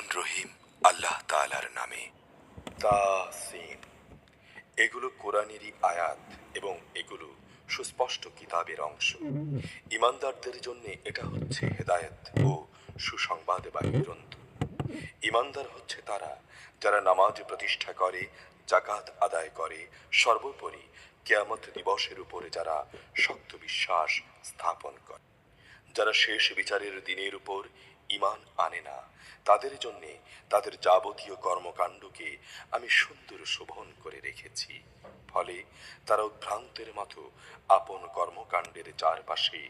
রহমান রহিম, আল্লাহ তাআলার নামে। তাসিন এগুলো কোরআনেরই আয়াত এবং এগুলো সুস্পষ্ট কিতাবের অংশ। ইমানদারদের জন্য এটা হচ্ছে হেদায়েত ও সুসংবাদবাহী গ্রন্থ। ইমানদার হচ্ছে তারা যারা নামাজ প্রতিষ্ঠা করে জাকাত আদায় করে, সর্বোপরি কেয়ামত দিবসের উপরে যারা শক্ত বিশ্বাস স্থাপন করে। যারা শেষ বিচারের দিনের উপর ইমান আনে না। তাদের জন্য তাদের যাবতীয় কর্মকাণ্ডকে আমি সুন্দর শোভন করে রেখেছি। ফলে তারা উদ্ভ্রান্তের মতো আপন কর্মকাণ্ডের চারপাশে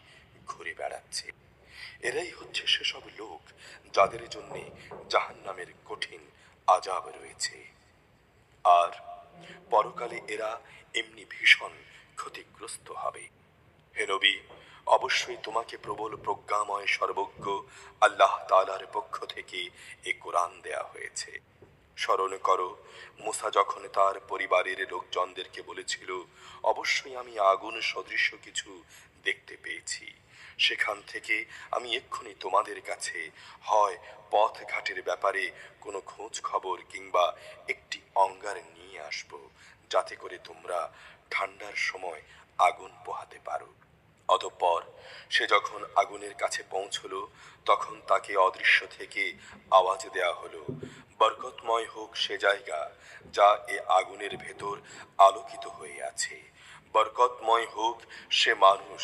ঘুরে বেড়াচ্ছে। এরাই হচ্ছে সেসব লোক যাদের জন্য জাহান্নামের কঠিন আজাব রয়েছে। আর পরকালে এরা এমনি ভীষণ ক্ষতিগ্রস্ত হবে। হে নবী, অবশ্যই তোমাকে প্রবল প্রজ্ঞাময় সর্বজ্ঞ আল্লাহ তাআলার পক্ষ থেকে এ কোরআন দেয়া হয়েছে। স্মরণ করো, মুসা যখন তার পরিবারের লোকজনদেরকে বলেছিল, অবশ্যই আমি আগুন সদৃশ্য কিছু দেখতে পেয়েছি। সেখান থেকে আমি এক্ষুনি তোমাদের কাছে হয় পথ ঘাটের ব্যাপারে কোনো খোঁজ খবর কিংবা একটি অঙ্গার নিয়ে আসব, যাতে করে তোমরা ঠান্ডার সময় আগুন পোহাতে পারো। অতঃপর সে যখন আগুনের কাছে পৌঁছলো, তখন তাকে অদৃশ্য থেকে আওয়াজ দেয়া হলো, বরকতময় হোক সে জায়গা যা এ আগুনের ভেতর আলোকিত হয়ে আছে। বরকতময় হোক সে মানুষ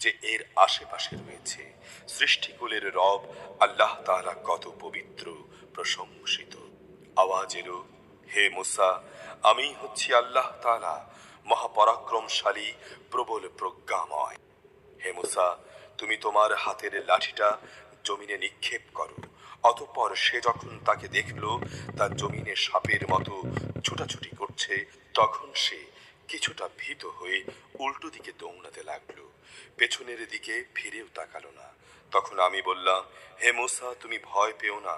যে এর আশেপাশে রয়েছে। সৃষ্টিকুলের রব আল্লাহ তাআলা কত পবিত্র প্রশংসিত। আওয়াজ এলো, হে মুসা আমি হচ্ছি আল্লাহ তাআলা, মহাপরাক্রমশালী, প্রবল প্রজ্ঞাময়। হে মুসা, তুমি তোমার হাতের লাঠিটা জমিনে নিক্ষেপ করো। অতঃপর সে যখন তাকে দেখল, তার জমিনে সাপের মতো ছুটাছুটি করছে, তখন সে কিছুটা ভীত হয়ে উল্টো দিকে দৌড়াতে লাগল। পেছনের দিকে ফিরেও তাকালো না। তখন আমি বললাম, হে মুসা, তুমি ভয় পেও না।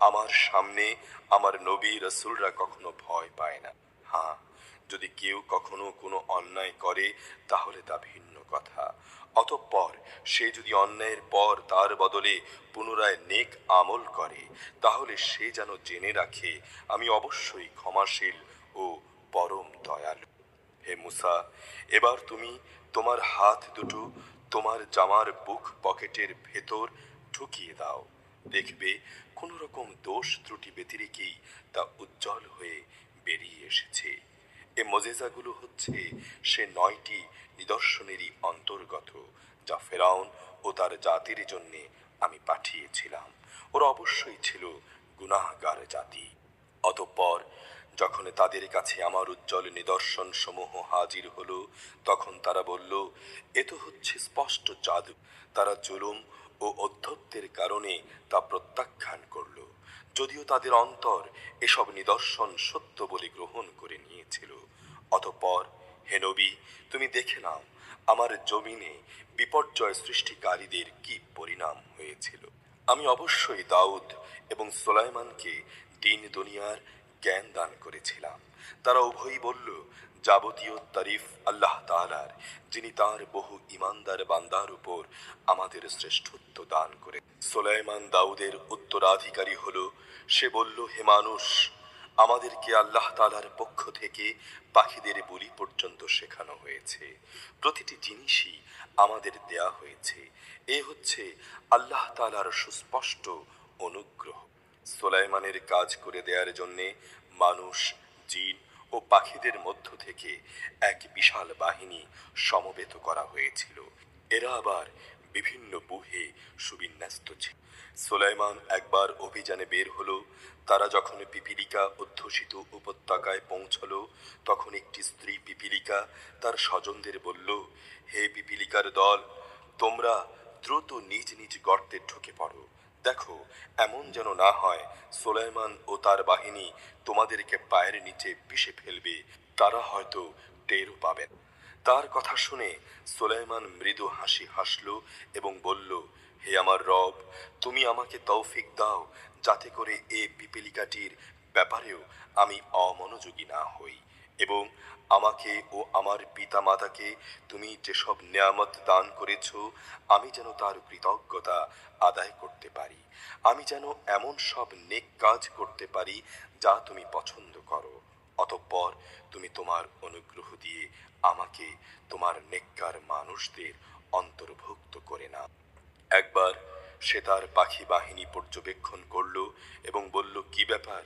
আমার সামনে আমার নবী রসুলরা কখনো ভয় পায় না। হ্যাঁ যদি কেউ কখনো কোনো অন্যায় করে, তাহলে তা ভিন্ন কথা। অতঃপর সে যদি অন্যায়ের পর তার বদলে পুনরায় নেক আমল করে, তাহলে সে যেন জেনে রাখে, আমি অবশ্যই ক্ষমাশীল ও পরম দয়ালু। হে মুসা, এবার তুমি তোমার হাত দুটো তোমার জামার বুক পকেটের ভেতর ঢুকিয়ে দাও। দেখবে কোনো রকম দোষ ত্রুটি ব্যতিরেকেই তা উজ্জ্বল হয়ে বেরিয়ে এসেছে। এ মজেজাগুলো হচ্ছে সে নয়টি নিদর্শনেরই অন্তর্গত যা ফেরাউন ও তার জাতির জন্যে আমি পাঠিয়েছিলাম। ওরা অবশ্যই ছিল গুনাহগার জাতি। অতঃপর যখন তাদের কাছে আমার উজ্জ্বল নিদর্শন সমূহ হাজির হলো, তখন তারা বলল, এ তো হচ্ছে স্পষ্ট জাদু। তারা জুলুম ও অধ্যত্বের কারণে তা প্রত্যাখ্যান করল। যদিও তাদের অন্তর এসব নিদর্শন সত্য বলে গ্রহণ করে নিয়েছিল। অতঃপর, হে নবী, তুমি দেখে নাও, আমার জমিনে বিপর্যয় সৃষ্টিকারীদের কি পরিণাম হয়েছিল। আমি অবশ্যই দাউদ এবং সোলাইমানকে দিন দুনিয়ার জ্ঞান দান করেছিলাম। তারা উভয়ই বলল যাবতীয় তারিফ আল্লাহ তাআলার, যিনি তার বহু ইমানদার বান্দার উপর আমাদের শ্রেষ্ঠত্ব দান করে সোলাইমান দাউদের উত্তরাধিকারী হলো, সে বলল, হে মানুষ, আমাদেরকে আল্লাহ তালার পক্ষ থেকে পাখিদের বলি পর্যন্ত শেখানো হয়েছে। প্রতিটি জিনিসই আমাদের দেয়া হয়েছে। এ হচ্ছে আল্লাহ তালার সুস্পষ্ট অনুগ্রহ। সোলাইমানের কাজ করে দেওয়ার জন্যে মানুষ, জিন ও পাখিদের মধ্য থেকে এক বিশাল বাহিনী সমবেত করা হয়েছিল। এরা আবার বিভিন্ন বুহে সুবিন্যস্ত ছিল। সোলাইমান একবার অভিযানে বের হলো। তারা যখন পিপিলিকা অধ্যুষিত উপত্যকায় পৌঁছলো, তখন একটি স্ত্রী পিপিলিকা তার স্বজনদের বলল, হে পিপিলিকার দল, তোমরা দ্রুত নিজ নিজ গর্তে ঢুকে পড়ো। দেখো, এমন যেন না হয়, সোলাইমান ও তার বাহিনী তোমাদেরকে পায়ের নিচে পিষে ফেলবে, তারা হয়তো টেরও পাবেন তার কথা শুনে সোলাইমান মৃদু হাসি হাসল এবং বলল, হে আমার রব, তুমি আমাকে তৌফিক দাও, যাতে করে এ পিপিলিকাটির ব্যাপারেও আমি অমনোযোগী না হই। এবং আমাকে ও আমার পিতা মাতাকে তুমি যেসব নিয়ামত দান করেছ, আমি যেন তার কৃতজ্ঞতা আদায় করতে পারি। আমি যেন এমন সব নেক কাজ করতে পারি যা তুমি পছন্দ করো। অতঃপর তুমি তোমার অনুগ্রহ দিয়ে আমাকে তোমার নেককার মানুষদের অন্তর্ভুক্ত করে না একবার সে তার পাখি বাহিনী পর্যবেক্ষণ করল এবং বলল, কি ব্যাপার?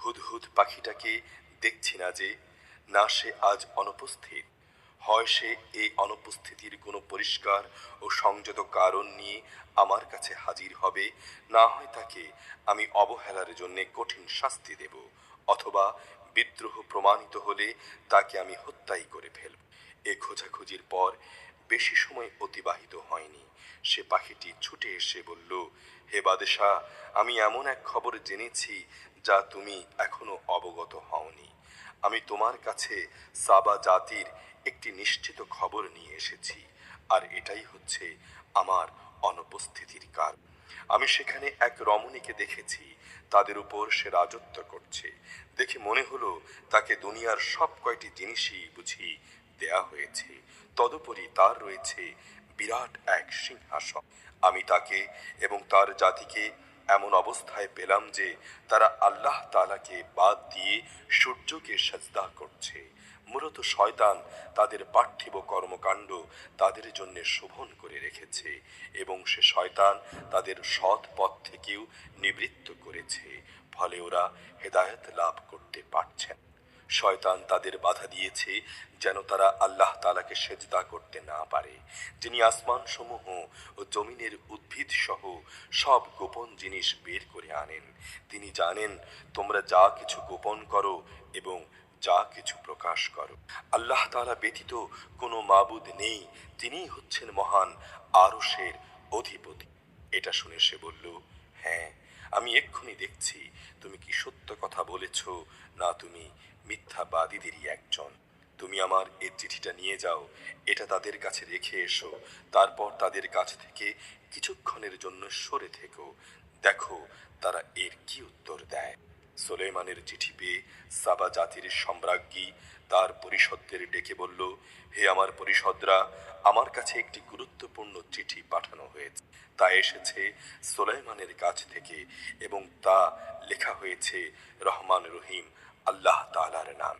হুদহুদ পাখিটাকে দেখছি না যে না সে আজ অনুপস্থিত। হয় সে এই অনুপস্থিতির কোনো পরিষ্কার ও সংযত কারণ নিয়ে আমার কাছে হাজির হবে, না হয় তাকে আমি অবহেলার জন্য কঠিন শাস্তি দেব, অথবা বিদ্রোহ প্রমাণিত হলে তাকে আমি হত্যাই করে ফেলব। এ খোঁজাখুঁজির পর বেশি সময় অতিবাহিত হয়নি। সে পাখিটি ছুটে এসে বলল, হে বাদেশা আমি এমন এক খবর জেনেছি যা তুমি এখনও অবগত হওনি। আমি তোমার কাছে সাবা জাতির একটি নিশ্চিত খবর নিয়ে এসেছি, আর এটাই হচ্ছে আমার অনুপস্থিতির কারণ। আমি সেখানে এক রমণীকে দেখেছি, তাদের উপর সে রাজত্ব করছে। দেখে মনে হলো তাকে দুনিয়ার সব কয়টি জিনিসই বুঝি দেয়া হয়েছে। তদুপরি তার রয়েছে বিরাট এক সিংহাসন। আমি তাকে এবং তার জাতিকে এমন অবস্থায় পেলাম যে তারা আল্লাহ তালাকে বাদ দিয়ে সূর্যকে সাজদা করছে। মূলত শয়তান তাদের পার্থিব কর্মকাণ্ড তাদের জন্য শোভন করে রেখেছে এবং সে শয়তান তাদের সৎ পথ থেকেও নিবৃত্ত করেছে। ফলে ওরা হেদায়ত লাভ করতে পারছেন শয়তান তাদের বাধা দিয়েছে যেন তারা আল্লাহ তালাকে সেজদা করতে না পারে। যিনি আসমান সমূহ ও জমিনের উদ্ভিদ সহ সব গোপন জিনিস বের করে আনেন, তিনি জানেন তোমরা যা কিছু গোপন করো এবং যা কিছু প্রকাশ করো। আল্লাহ তালা ব্যতীত কোনো মাবুদ নেই, তিনিই হচ্ছেন মহান আরশের অধিপতি। এটা শুনে সে বলল হ্যাঁ আমি এক্ষুনি দেখছি, তুমি কি সত্য কথা বলেছ? না, তুমি মিথ্যাবাদীদেরই একজন। তুমি আমার এই চিঠিটা নিয়ে যাও, এটা তাদের কাছে রেখে এসো, তারপর তাদের কাছ থেকে কিছুক্ষণের জন্য সরে থেকো। দেখো তারা এর কি উত্তর দেয়। সোলেমানের চিঠি পেয়ে সাবা জাতির সম্রাজ্ঞী তার পরিষদদের ডেকে বলল, হে আমার পরিষদরা, আমার কাছে একটি গুরুত্বপূর্ণ চিঠি পাঠানো হয়েছে। তা এসেছে সোলাইমানের কাছ থেকে এবং তা লেখা হয়েছে রহমান রহিম আল্লাহ তালার নাম।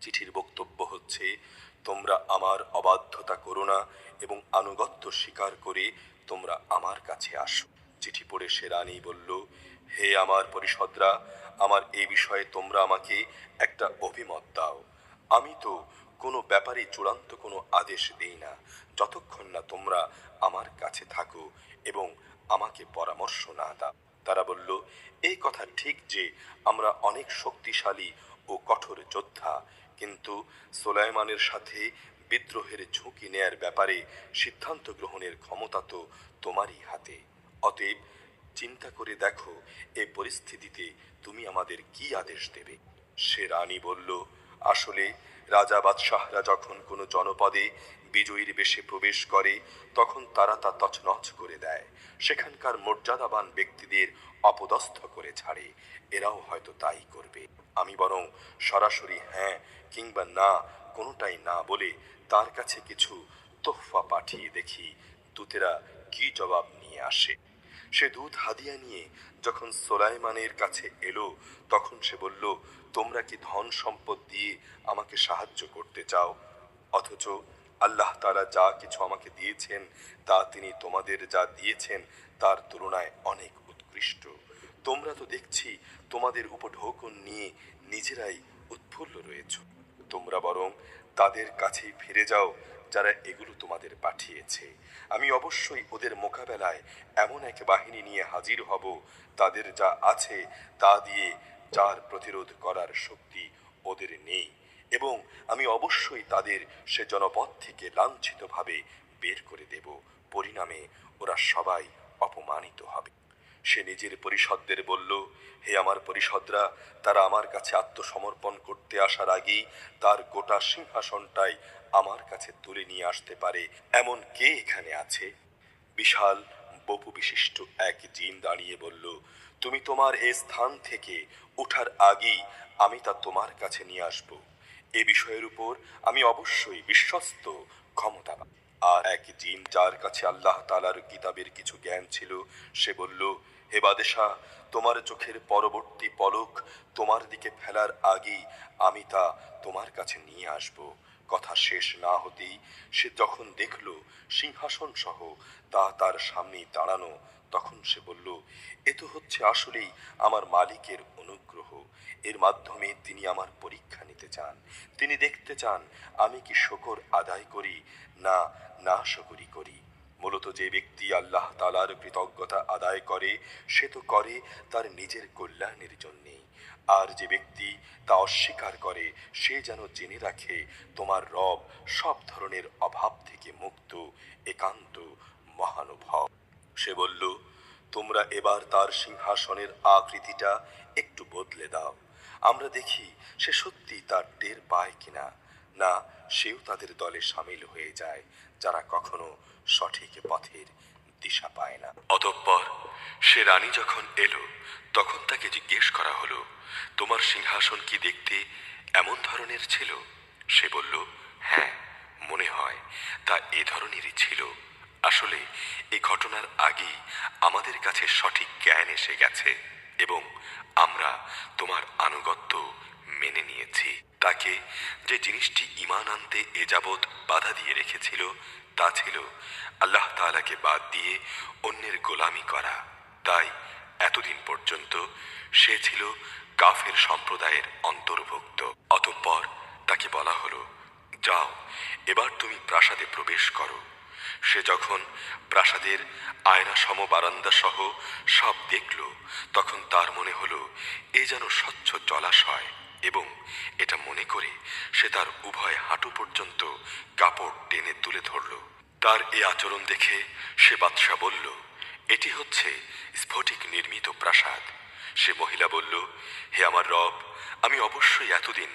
চিঠির বক্তব্য হচ্ছে, তোমরা আমার অবাধ্যতা করো না এবং আনুগত্য স্বীকার করে তোমরা আমার কাছে আসো। চিঠি পড়ে সে রানী বলল, হে আমার পরিষদরা, আমার এই বিষয়ে তোমরা আমাকে একটা অভিমত দাও। আমি তো কোনো ব্যাপারে চূড়ান্ত কোনো আদেশ দেই না। যতক্ষণ না তোমরা আমার কাছে থাকো এবং আমাকে পরামর্শ না দাও। তারা বলল, এই কথা ঠিক যে আমরা অনেক শক্তিশালী ও কঠোর যোদ্ধা, কিন্তু সোলাইমানের সাথে বিদ্রোহের ঝুঁকি নেয়ার ব্যাপারে সিদ্ধান্ত গ্রহণের ক্ষমতা তো তোমারই হাতে। অতএব চিন্তা করে দেখো, এ পরিস্থিতিতে তুমি আমাদের কি আদেশ দেবে? সে রানী বলল, আসলে রাজা বাদশাহরা যখন কোনো জনপদে বিজয়ীর বেশে প্রবেশ করে, তখন তারা তা তছনছ করে দেয়। সেখানকার মর্যাদাবান ব্যক্তিদের অপদস্থ করে ছাড়ে। এরাও হয়তো তাই করবে। আমি বরং সরাসরি হ্যাঁ কিংবা না কোনোটাই না বলে তার কাছে কিছু তোহফা পাঠিয়ে দেখি। দূতেরা কি জবাব নিয়ে আসে? সে দুধ হাদিয়া নিয়ে যখন সোলাইমানের কাছে এলো, তখন সে বলল, তোমরা কি ধন সম্পদ দিয়ে আমাকে সাহায্য করতে চাও? অথচ আল্লাহ তারা যা কিছু আমাকে দিয়েছেন, তা তিনি তোমাদের যা দিয়েছেন, তার তুলনায় অনেক উৎকৃষ্ট। তোমরা তো দেখছি তোমাদের উপঢৌকন নিয়ে নিজেরাই উৎফুল্ল রয়েছ। তোমরা বরং তাদের কাছেই ফিরে যাও যারা এগুলো তোমাদের পাঠিয়েছে, আমি অবশ্যই ওদের মোকাবেলায় এমন এক বাহিনী নিয়ে হাজির হব, তাদের যা আছে তা দিয়ে যার প্রতিরোধ করার শক্তি ওদের নেই। এবং আমি অবশ্যই তাদের সে জনপদ থেকে লাঞ্ছিতভাবে বের করে দেব। পরিণামে ওরা সবাই অপমানিত হবে। সে নিজের পরিষদদের বলল, হে আমার পরিষদরা, তারা আমার কাছে আত্মসমর্পণ করতে আসার আগেই তার গোটা সিংহাসনটাই আমার কাছে তুলে নিয়ে আসতে পারে। এমন কে এখানে আছে? বিশাল বপু বিশিষ্ট এক জিন দাঁড়িয়ে বলল, তুমি তোমার এ স্থান থেকে ওঠার আগেই আমি তা তোমার কাছে নিয়ে আসব। এ বিষয়ের উপর আমি অবশ্যই বিশ্বস্ত ক্ষমতা আর এক জিন যার কাছে আল্লাহ তালার কিতাবের কিছু জ্ঞান ছিল, সে বলল হে বাদেশা, তোমার চোখের পরবর্তী পলক তোমার দিকে ফেলার আগেই আমি তা তোমার কাছে নিয়ে আসব। কথা শেষ না হতেই সে যখন দেখল সিংহাসন সহ তা তার সামনেই দাঁড়ানো, তখন সে বলল, এ তো হচ্ছে আসলেই আমার মালিকের অনুগ্রহ। এর মাধ্যমে তিনি আমার পরীক্ষা নিতে চান। তিনি দেখতে চান আমি কি শকর আদায় করি না না শকরি করি। মূলত যে ব্যক্তি আল্লাহ তালার কৃতজ্ঞতা আদায় করে, সে তো করে তার নিজের কল্যাণের জন্যেই। আর যে ব্যক্তি তা অস্বীকার করে, সে যেন জেনে রাখে, তোমার রব সব ধরনের অভাব থেকে মুক্ত, একান্ত, মহানুভব। সে বলল, তোমরা এবার তার সিংহাসনের আকৃতিটা একটু বদলে দাও। আমরা দেখি সে সত্যি তার টের পায় কিনা। না, সেও তাদের দলে সামিল হয়ে যায়, যারা কখনো সঠিক পথের দিশা পায় না। অতঃপর সে রানী যখন এলো, তখন তাকে জিজ্ঞেস করা হলো, তোমার সিংহাসন কি দেখতে এমন ধরনের ছিল? সে বলল হ্যাঁ মনে হয় তা এ ধরনেরই ছিল। আসলে এই ঘটনার আগেই আমাদের কাছে সঠিক জ্ঞান এসে গেছে এবং আমরা তোমার আনুগত্য মেনে নিয়েছি। তাকে যে জিনিসটি ইমান আনতে এ যাবৎ বাধা দিয়ে রেখেছিল তা ছিল আল্লাহ তাআলাকে বাদ দিয়ে অন্যের গোলামি করা। তাই এতদিন পর্যন্ত সে ছিল কাফের সম্প্রদায়ের অন্তর্ভুক্ত। অতঃপর তাকে বলা হলো, যাও, এবার তুমি প্রাসাদে প্রবেশ করো। সে যখন প্রাসাদের আয়না সম বারান্দা সহ সব দেখল, তখন তার মনে হলো, এ যেন স্বচ্ছ জলাশয়। এবং এটা মনে করে সে তার উভয় হাঁটু পর্যন্ত কাপড় টেনে তুলে ধরল। তার এ আচরণ দেখে সে বাদশাহ বলল, এটি হচ্ছে স্ফটিক নির্মিত প্রাসাদ। সে মহিলা বলল, হে আমার রব, আমি অবশ্যই এতদিন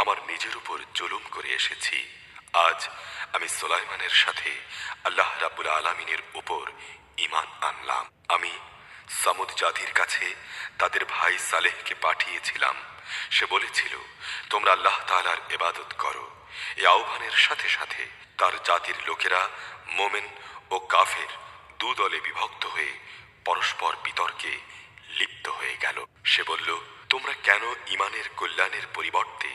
আমার নিজের উপর জুলুম করে এসেছি। আজ আমি সোলাইমানের সাথে আল্লাহ রাবুল আলমিনের উপর ইমান আনলাম। আমি সামুদ জাতির কাছে তাদের ভাই সালেহকে পাঠিয়েছিলাম। সে বলেছিল, তোমরা আল্লাহ তাআলার এবাদত করো। এই আহ্বানের সাথে সাথে তার জাতির লোকেরা মোমেন ও কাফের দু দলে বিভক্ত হয়ে পরস্পর বিতর্কে লিপ্ত হয়ে গেল। সে বলল, তোমরা কেন ইমানের কল্যাণের পরিবর্তে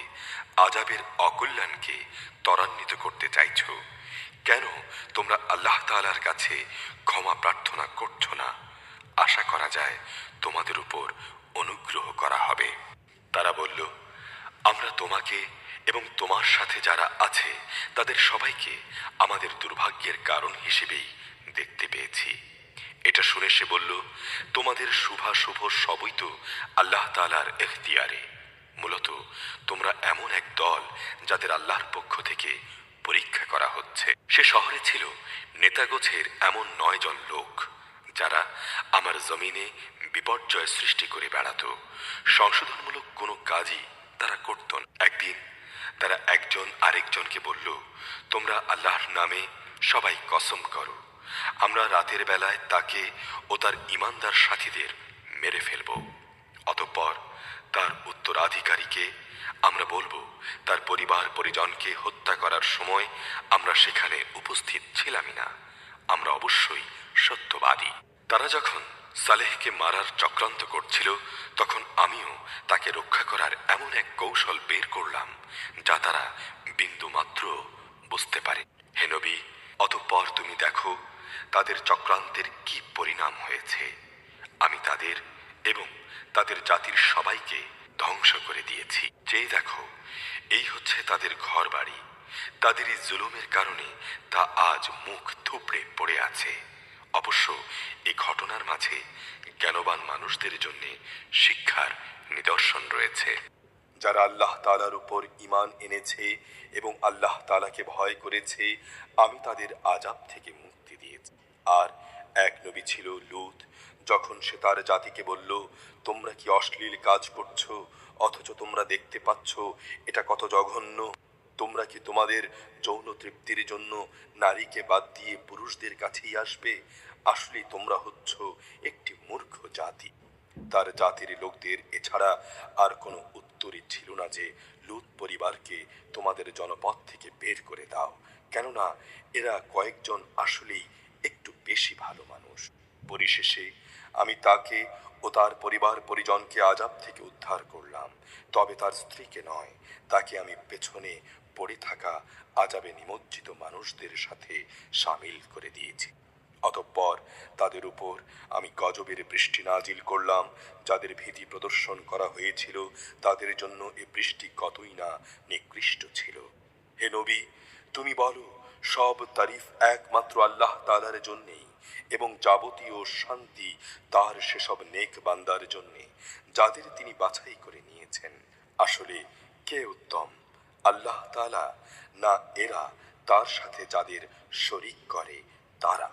আজাবের অকল্যাণকে ত্বরান্বিত করতে চাইছ? কেন তোমরা আল্লাহ তাআলার কাছে ক্ষমা প্রার্থনা করছ না? আশা করা যায় তোমাদের উপর অনুগ্রহ করা হবে। তারা বলল, আমরা তোমাকে এবং তোমার সাথে যারা আছে, তাদের সবাইকে আমাদের দুর্ভাগ্যের কারণ হিসেবেই দেখতে পেয়েছি। এটা শুনে সে বলল, তোমাদের শুভাশুভ সবই তো আল্লাহ তালার এখতিয়ারে। মূলত তোমরা এমন এক দল যাদের আল্লাহর পক্ষ থেকে পরীক্ষা করা হচ্ছে। সে শহরে ছিল নেতাগোছের এমন নয় জন লোক। যারা আমার জমিনে বিপর্যয় সৃষ্টি করে বেড়াতো, সংশোধনমূলক কোনো কাজই তারা করত একদিন তারা একজন আরেকজনকে বলল, তোমরা আল্লাহর নামে সবাই কসম করো। আমরা রাতের বেলায় তাকে ও তার ইমানদার সাথীদের মেরে ফেলব। অতঃপর তার উত্তরাধিকারীকে আমরা বলব, তার পরিবার পরিজনকে হত্যা করার সময় আমরা সেখানে উপস্থিত ছিলামই না। আমরা অবশ্যই সত্যবাদী। তারা যখন সালেহকে মারার চক্রান্ত করছিল, তখন আমিও তাকে রক্ষা করার এমন এক কৌশল বের করলাম, যা তারা বিন্দু মাত্র বুঝতে পারে। হেনবি অতঃপর তুমি দেখো, তাদের চক্রান্তের কি পরিণাম হয়েছে। আমি তাদের এবং তাদের জাতির সবাইকে ধ্বংস করে দিয়েছি। যেই দেখো, এই হচ্ছে তাদের ঘর বাড়ি তাদেরই জুলুমের কারণে তা আজ মুখ থুপড়ে পড়ে আছে। অবশ্য এই ঘটনার মাঝে জ্ঞানবান মানুষদের জন্য শিক্ষার নিদর্শন রয়েছে। যারা আল্লাহ তালার উপর ইমান এনেছে এবং আল্লাহ তালাকে ভয় করেছে, আমি তাদের আজাব থেকে মুক্তি দিয়েছি। আর এক নবী ছিল লুত, যখন সে তার জাতিকে বলল, তোমরা কি অশ্লীল কাজ করছ? অথচ তোমরা দেখতে পাচ্ছ, এটা কত জঘন্য। তোমরা কি তোমাদের যৌন তৃপ্তির জন্য নারীকে বাদ দিয়ে পুরুষদের কাছেই আসবে? আসলে তোমরা হচ্ছ একটি মূর্খ জাতি। তার জাতির লোকদের এছাড়া আর কোনো উত্তরই ছিল না যে লুত পরিবারকে তোমাদের জনপদ থেকে বের করে দাও। কেননা এরা কয়েকজন আসলেই একটু বেশি ভালো মানুষ। পরিশেষে আমি তাকে ও তার পরিবার পরিজনকে আজাব থেকে উদ্ধার করলাম। তবে তার স্ত্রীকে নয়, তাকে আমি পেছনে পড়ে থাকা আজাবে নিমজ্জিত মানুষদের সাথে সামিল করে দিয়েছি। অতঃপর তাদের উপর আমি গজবের বৃষ্টি নাজিল করলাম। যাদের ভীতি প্রদর্শন করা হয়েছিল, তাদের জন্য এ বৃষ্টি কতই না নিকৃষ্ট ছিল। হে নবী, তুমি বলো, সব তারিফ একমাত্র আল্লাহ তালার জন্যেই এবং যাবতীয় শান্তি তার সেসব নেক বান্দার জন্যে, যাদের তিনি বাছাই করে নিয়েছেন। আসলে কে উত্তম, আল্লাহ তালা না এরা তার সাথে যাদের শরিক করে তারা?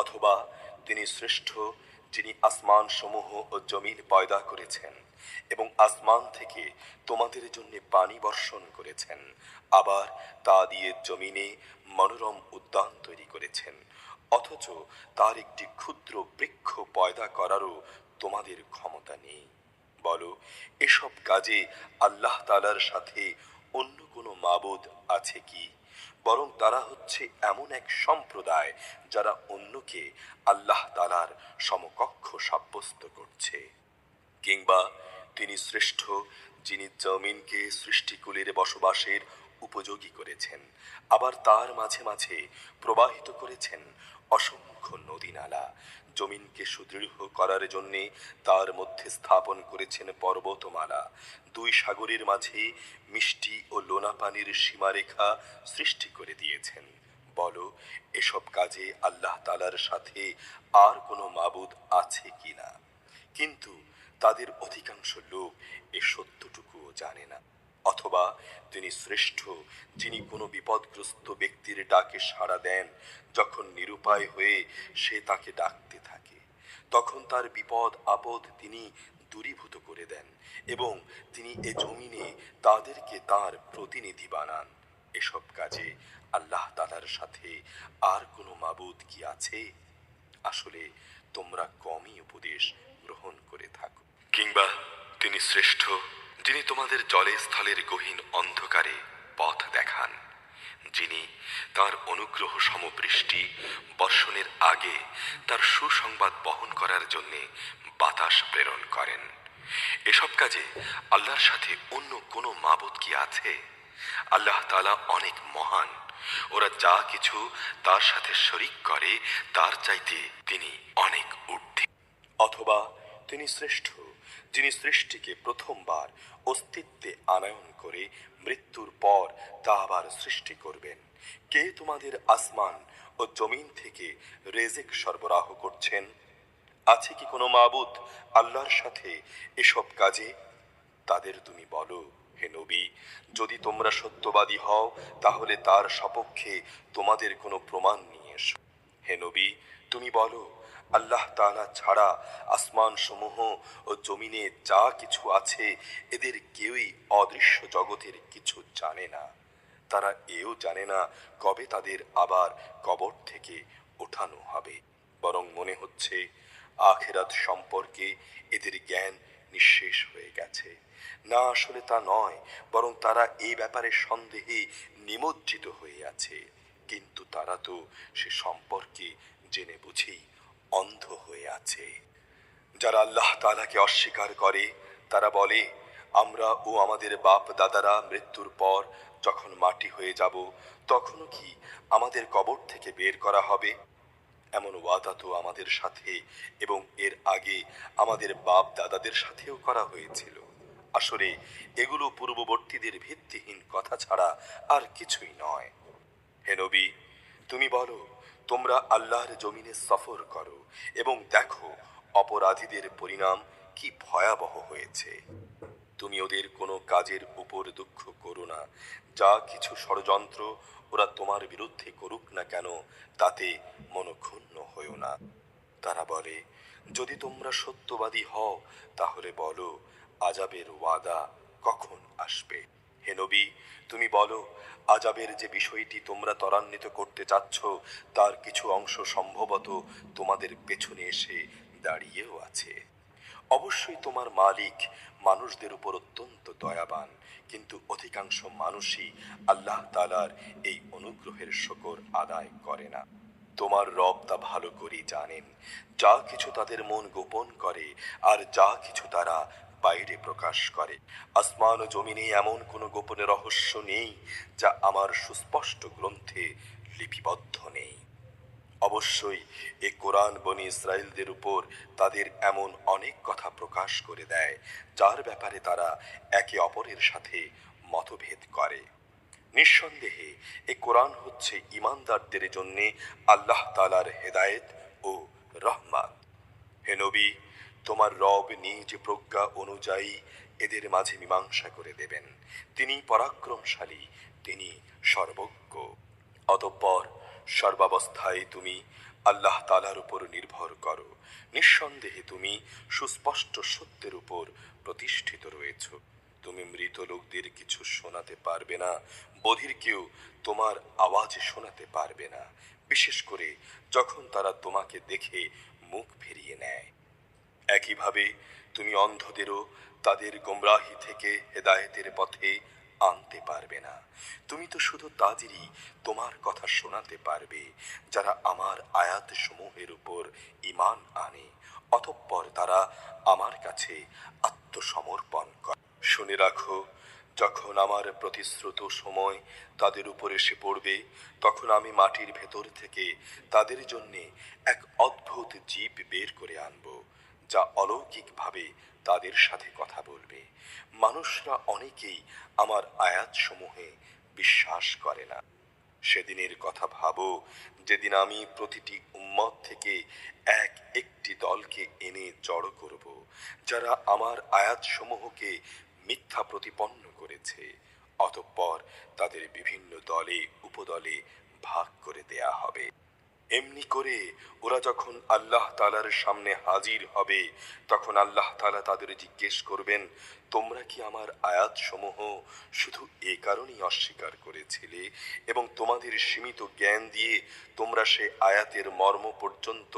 অথবা তিনি শ্রেষ্ঠ, যিনি আসমান সমূহ ও জমিন পয়দা করেছেন এবং আসমান থেকে তোমাদের জন্য পানি বর্ষণ করেছেন, আবার তা দিয়ে জমিনে মনোরম উদ্যান তৈরি করেছেন, অথচ তার একটি ক্ষুদ্র বৃক্ষ পয়দা করারও তোমাদের ক্ষমতা নেই। বলো, এসব কাজে আল্লাহ তালার সাথে অন্য কোনো মাবুদ আছে কি? বরং তারা হচ্ছে এমন এক সম্প্রদায় যারা অন্যকে আল্লাহ তালার সমকক্ষ সাব্যস্ত করছে। কিংবা তিনি শ্রেষ্ঠ, যিনি জমিনকে সৃষ্টিকুলের বসবাসের উপযোগী করেছেন, আবার তার মাঝে মাঝে প্রবাহিত করেছেন অসংখ্য নদী নালা জমিনকে সুদৃঢ় করার জন্যে তার মধ্যে স্থাপন করেছেন পর্বতমালা। দুই সাগরের মাঝে মিষ্টি ও লোনা পানির সীমারেখা সৃষ্টি করে দিয়েছেন। বলো, এসব কাজে আল্লাহ তালার সাথে আর কোনো মাবুদ আছে কিনা? কিন্তু তাদের অধিকাংশ লোক এ সত্যটুকুও জানে না। অথবা তিনি শ্রেষ্ঠ যিনি কোনো বিপদগ্রস্ত ব্যক্তির ডাকে সাড়া দেন যখন নিরুপায় হয়ে সে তাকে ডাকতে থাকে। তখন তার বিপদ, আপদ তিনি দূরীভূত করে দেন এবং তিনি এ জমিনে তাদেরকে তার প্রতিনিধি বানান। এসব কাজে আল্লাহ তালার সাথে আর কোনো মাবুদ কি আছে? আসলে তোমরা কমই উপদেশ গ্রহণ করে থাকো। কিংবা তিনি শ্রেষ্ঠ যিনি তোমাদের জলে স্থলের গহীন অন্ধকারে পথ দেখান, যিনি তার অনুগ্রহ সমবৃষ্টি বর্ষণের আগে তার সুসংবাদ বহন করার জন্যে বাতাস প্রেরণ করেন। এসব কাজে আল্লাহর সাথে অন্য কোনো মাবুদ কি আছে? আল্লাহ তাআলা অনেক মহান। ওরা যা কিছু তার সাথে শরিক করে, তার চাইতে তিনি অনেক ঊর্ধ্বে। অথবা তিনি শ্রেষ্ঠ, যিনি সৃষ্টিকে প্রথমবার অস্তিত্বে আনয়ন করে মৃত্যুর পর তা আবার সৃষ্টি করবেন। কে তোমাদের আসমান ও জমিন থেকে রেজেক সরবরাহ করছেন? আছে কি কোনো মাবুদ আল্লাহর সাথে এসব কাজে? তাদের তুমি বলো, হে নবী, যদি তোমরা সত্যবাদী হও, তাহলে তার সপক্ষে তোমাদের কোনো প্রমাণ নিয়ে এসো। হে নবী, তুমি বলো আল্লাহ তাআলা ছাড়া আসমান সমূহ ও জমিনে যা কিছু আছে এদের কেউই অদৃশ্য জগতের কিছু জানে না। তারা এও জানে না কবে তাদের আবার কবর থেকে ওঠানো হবে। বরং মনে হচ্ছে, আখেরাত সম্পর্কে এদের জ্ঞান নিঃশেষ হয়ে গেছে। না, আসলে তা নয়, বরং তারা এই ব্যাপারে সন্দেহে নিমজ্জিত হয়ে আছে। কিন্তু তারা তো সে সম্পর্কে জেনে বুঝেই অন্ধ হয়ে আছে। যারা আল্লাহ তালাকে অস্বীকার করে, তারা বলে, আমরা ও আমাদের বাপ দাদারা মৃত্যুর পর যখন মাটি হয়ে যাব, তখনও কি আমাদের কবর থেকে বের করা হবে? এমন ওয়াদা তো আমাদের সাথে এবং এর আগে আমাদের বাপ দাদাদের সাথেও করা হয়েছিল। আসলে এগুলো পূর্ববর্তীদের ভিত্তিহীন কথা ছাড়া আর কিছুই নয়। হেনবি তুমি বলো তোমরা আল্লাহর জমিনে সফর করো এবং দেখো অপরাধীদের পরিণাম কি ভয়াবহ হয়েছে। তুমি ওদের কোনো কাজের উপর দুঃখ করো না। যা কিছু ষড়যন্ত্র ওরা তোমার বিরুদ্ধে করুক না কেন, তাতে মনক্ষুণ্ণ হয়েও না। তারা বলে, যদি তোমরা সত্যবাদী হও, তাহলে বলো আজাবের ওয়াদা কখন আসবে? হে নবী, তুমি বলো আজাবের যে বিষয়টি তোমরা ত্বরান্বিত করতে চাচ্ছ, তার কিছু অংশ সম্ভবত তোমাদের পেছনে এসে দাঁড়িয়েও আছে। অবশ্যই তোমার মালিক মানুষদের উপর অত্যন্ত দয়াবান, কিন্তু অধিকাংশ মানুষই আল্লাহ তালার এই অনুগ্রহের শকর আদায় করে না। তোমার রব তা ভালো করেই জানেন। যা কিছু তাদের মন গোপন করে, আর যা কিছু তারা বাইরে প্রকাশ করে। আসমান ও জমিনে এমন কোনো গোপনে রহস্য নেই যা আমার সুস্পষ্ট গ্রন্থে লিপিবদ্ধ নেই। অবশ্যই এ কোরআন বনি ইসরায়েলদের উপর তাদের এমন অনেক কথা প্রকাশ করে দেয়, যার ব্যাপারে তারা একে অপরের সাথে মতভেদ করে। নিঃসন্দেহে, এ কোরআন হচ্ছে ইমানদারদের জন্যে আল্লাহ তালার হেদায়েত ও রহমান হে নবী তোমার রব নিজ প্রজ্ঞা অনুযায়ী এদের মাঝে মীমাংসা করে দেবেন। তিনি পরাক্রমশালী, তিনি সর্বজ্ঞ। অতঃপর সর্বাবস্থায় তুমি আল্লাহ তালার উপর নির্ভর করো। নিঃসন্দেহে তুমি সুস্পষ্ট সত্যের উপর প্রতিষ্ঠিত রয়েছ। তুমি মৃত লোকদের কিছু শোনাতে পারবে না, বধির কেউ তোমার আওয়াজ শোনাতে পারবে না। বিশেষ করে যখন তারা তোমাকে দেখে মুখ ফিরিয়ে নেয়। একইভাবে তুমি অন্ধদেরও তাদের গোমরাহি থেকে হেদায়েতের পথে আনতে পারবে না। তুমি তো শুধু তাদেরই তোমার কথা শোনাতে পারবে, যারা আমার আয়াত সমূহের উপর ইমান আনে, অতঃপর তারা আমার কাছে আত্মসমর্পণ করে। শুনে রাখো, যখন আমার প্রতিশ্রুত সময় তাদের উপর এসে পড়বে, তখন আমি মাটির ভেতর থেকে তাদের জন্যে এক অদ্ভুত জীব বের করে আনব। যা অলৌকিকভাবে তাদের সাথে কথা বলবে। মানুষরা অনেকেই আমার আয়াত সমূহে বিশ্বাস করে না। সেদিনের কথা ভাবো, যেদিন আমি প্রতিটি উম্মত থেকে এক একটি দলকে এনে জড়ো করব, যারা আমার আয়াত সমূহকে মিথ্যা প্রতিপন্ন করেছে, অতঃপর তাদের বিভিন্ন দলে, উপদলে ভাগ করে দেয়া হবে। এমনি করে ওরা যখন আল্লাহ তালার সামনে হাজির হবে, তখন আল্লাহ তালা তাদের জিজ্ঞেস করবেন, তোমরা কি আমার আয়াত সমূহ শুধু এ কারণেই অস্বীকার করেছিলে এবং তোমাদের সীমিত জ্ঞান দিয়ে তোমরা সে আয়াতের মর্ম পর্যন্ত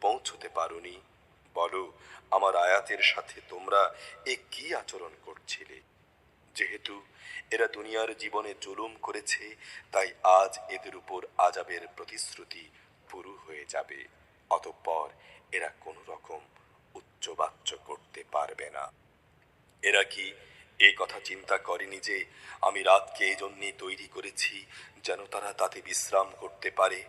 পৌঁছতে পারোনি? বলো, আমার আয়াতের সাথে তোমরা এ কি আচরণ করছিলে? যেহেতু এরা দুনিয়ার জীবনে জুলুম করেছে, তাই আজ এদের উপর আজাবের প্রতিশ্রুতি পুরু হয়ে যাবে, অতঃপর এরা কোনো রকম উচ্চবাচ্য করতে পারবে না। এরা কি এই কথা চিন্তা করেনি যে আমি রাতকে এই জন্যই তৈরি করেছি যেন তারা তাতে বিশ্রাম করতে পারে?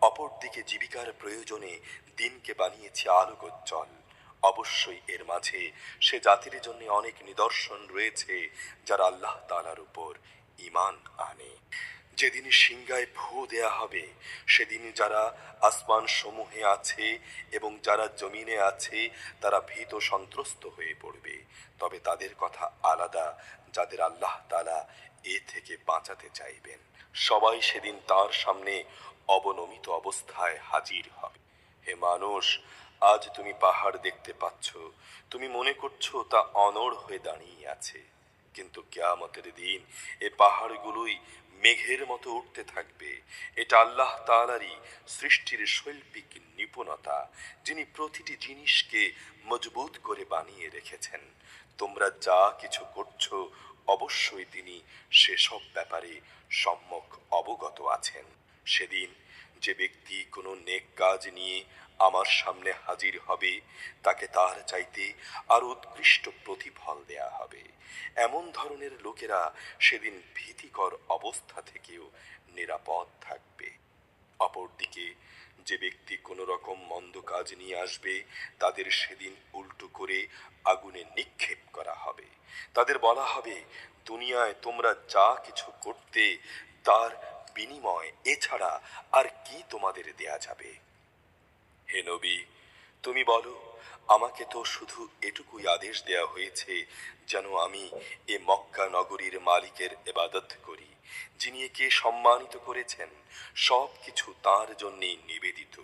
অপরদিকে জীবিকার প্রয়োজনে দিনকে বানিয়েছি আলোকোজ্জ্বল। অবশ্যই এর মাঝে সে জাতির জন্য অনেক নিদর্শন রয়েছে যারা আল্লাহ তালার উপর ইমান আনে। যেদিন সিংগায় ভূ দেয়া হবে সেদিন যারা আসমান সমূহে আছে এবং যারা জমিনে আছে, তারা ভীত সন্ত্রস্ত হয়ে পড়বে। তবে তাদের কথা আলাদা, যাদের আল্লাহ তালা এ থেকে বাঁচাতে চাইবেন। সবাই সেদিন তার সামনে অবনমিত অবস্থায় হাজির হবে। হে মানুষ, আজ তুমি পাহাড় দেখতে পাচ্ছ। তুমি মনে করছ তা অনড় হয়ে দাঁড়িয়ে আছে। কিন্তু কেয়ামতের দিন এ পাহাড়গুলোই মেঘের মতো উঠতে থাকবে। এটা আল্লাহ তালারই সৃষ্টির শৈল্পিক নিপুণতা, যিনি প্রতিটি জিনিসকে মজবুত করে বানিয়ে রেখেছেন। তোমরা যা কিছু করছ, অবশ্যই তিনি সেসব ব্যাপারে সম্যক অবগত আছেন। সেদিন যে ব্যক্তি কোনো নেক কাজ নিয়ে আমার সামনে হাজির হবে, তাকে তার চাইতে আর উৎকৃষ্ট প্রতিফল দেয়া হবে। এমন ধরনের লোকেরা সেদিন ভীতিকর অবস্থা থেকেও নিরাপদ থাকবে। অপরদিকে, যে ব্যক্তি কোনো রকম মন্দ কাজ নিয়ে আসবে, তাদের সেদিন উল্টো করে আগুনে নিক্ষেপ করা হবে। তাদের বলা হবে, দুনিয়ায় তোমরা যা কিছু করতে, তার বিনিময় এছাড়া আর কি তোমাদের দেয়া যাবে? হে নবী, তুমি বলো, আমাকে তো শুধু এটুকুই আদেশ দেয়া হয়েছে যেন আমি এ মক্কা নগরীর মালিকের এবাদত করি, যিনি একে সম্মানিত করেছেন। সব কিছু তাঁর জন্যেই নিবেদিত।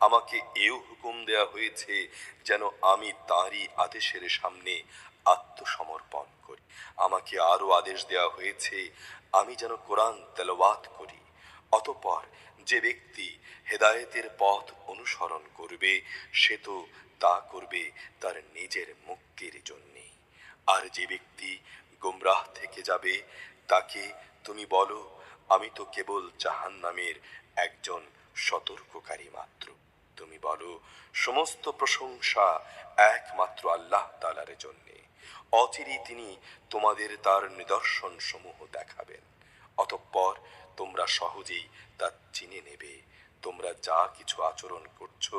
আমাকে এও হুকুম দেয়া হয়েছে যেন আমি তাঁরই আদেশের সামনে আত্মসমর্পণ করি। আমাকে আরও আদেশ দেয়া হয়েছে, আমি যেন কোরআন তেলাওয়াত করি। অতঃপর যে ব্যক্তি হেদায়েতের পথ অনুসরণ করবে, সে তো তা করবে তার নিজের মুক্তির জন্যে। আর যে ব্যক্তি গোমরাহ থেকে যাবে, তাকে তুমি বলো, আমি তো কেবল জাহান্নামের একজন সতর্ককারী মাত্র। তুমি বলো, সমস্ত প্রশংসা একমাত্র আল্লাহ তালার জন্যে। অচিরেই তিনি তোমাদের তার নিদর্শন সমূহ দেখাবেন। অতঃপর তোমরা সহজেই তা চিনে নেবে। তোমরা যা কিছু আচরণ করছ,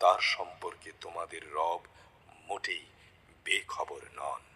তার সম্পর্কে তোমাদের রব মোটেই বেখবর নন।